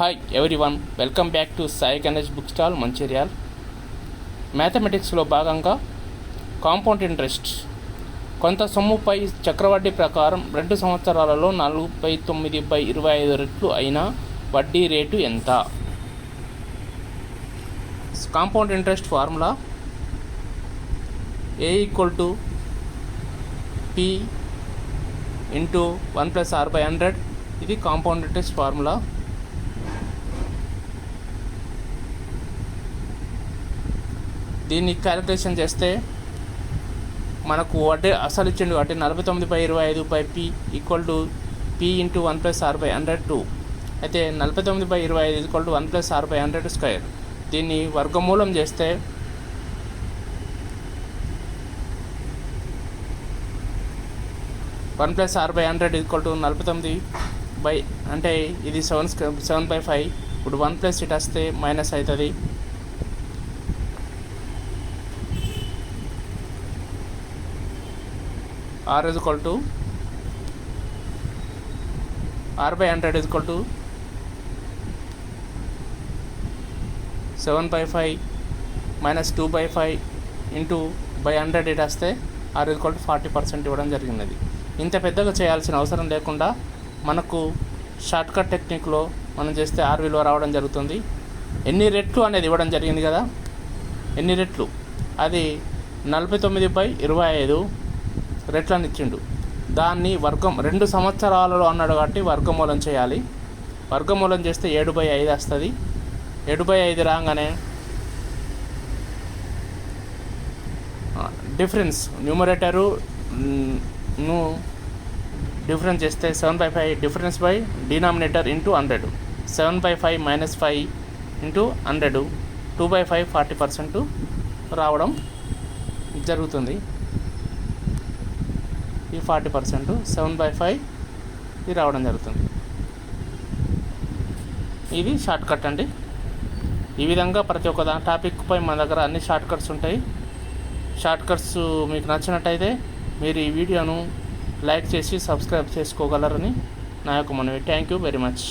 Hi everyone welcome back to Sai Ganesh book stall Mancherial మ్యాథమెటిక్స్లో భాగంగా compound interest కొంత సొమ్ముపై చక్రవడ్డీ ప్రకారం రెండు సంవత్సరాలలో నలభై తొమ్మిది బై ఇరవై ఐదు రెట్లు అయిన వడ్డీ రేటు ఎంత? Compound interest formula A equal to P into one plus R by hundred ఇది కాంపౌండ్ ఇంట్రెస్ట్ ఫార్ములా దీన్ని క్యాలిక్యులేషన్ చేస్తే మనకు వడ్డీ అసలు ఇచ్చిండు అంటే నలభై తొమ్మిది బై ఇరవై ఐదు by P equal to P into one plus R by hundred two అయితే నలభై తొమ్మిది బై ఇరవై ఐదు equal to one plus R by hundred square దీన్ని వర్గమూలం చేస్తే one plus R by hundred equal to నలభై తొమ్మిది బై అంటే ఇది సెవెన్ సెవెన్ బై ఫైవ్ ఇప్పుడు వన్ ప్లస్ ఇట్ వస్తే మైనస్ అవుతుంది. R is equal to R by hundred is equal to seven by five minus two by five into by hundred it వస్తే R is equal to forty percent ఇవ్వడం జరిగినది. ఇంత పెద్దగా చేయాల్సిన అవసరం లేకుండా మనకు షార్ట్కట్ టెక్నిక్లో మనం చేస్తే ఆర్ విలువ రావడం జరుగుతుంది. ఎన్ని రెట్లు అనేది ఇవ్వడం జరిగింది కదా? ఎన్ని రెట్లు? అది నలభై తొమ్మిది బై ఇరవై ఐదు రెట్లను ఇచ్చిండు దాన్ని వర్గం రెండు సంవత్సరాలలో అన్నాడు కాబట్టి వర్గమూలం చేయాలి. వర్గమూలం చేస్తే ఏడు బై ఐదు వస్తుంది. ఏడు బై ఐదు రాగానే డిఫరెన్స్ న్యూమరేటరు ను డిఫరెన్స్ చేస్తే seven by five difference by denominator into hundred. Seven by five minus five into hundred. Two by five forty percent రావడం జరుగుతుంది. ఈ forty percent seven by five ఇది రావడం జరుగుతుంది. ఇది షార్ట్ కట్ అండి. ఈ విధంగా ప్రతి ఒక్క టాపిక్పై మన దగ్గర అన్ని షార్ట్ కట్స్ ఉంటాయి. షార్ట్ కట్స్ మీకు నచ్చినట్టయితే మీరు ఈ వీడియోను లైక్ చేసి సబ్స్క్రైబ్ చేసుకోగలరని నా యొక్క మనవి. Thank you very much.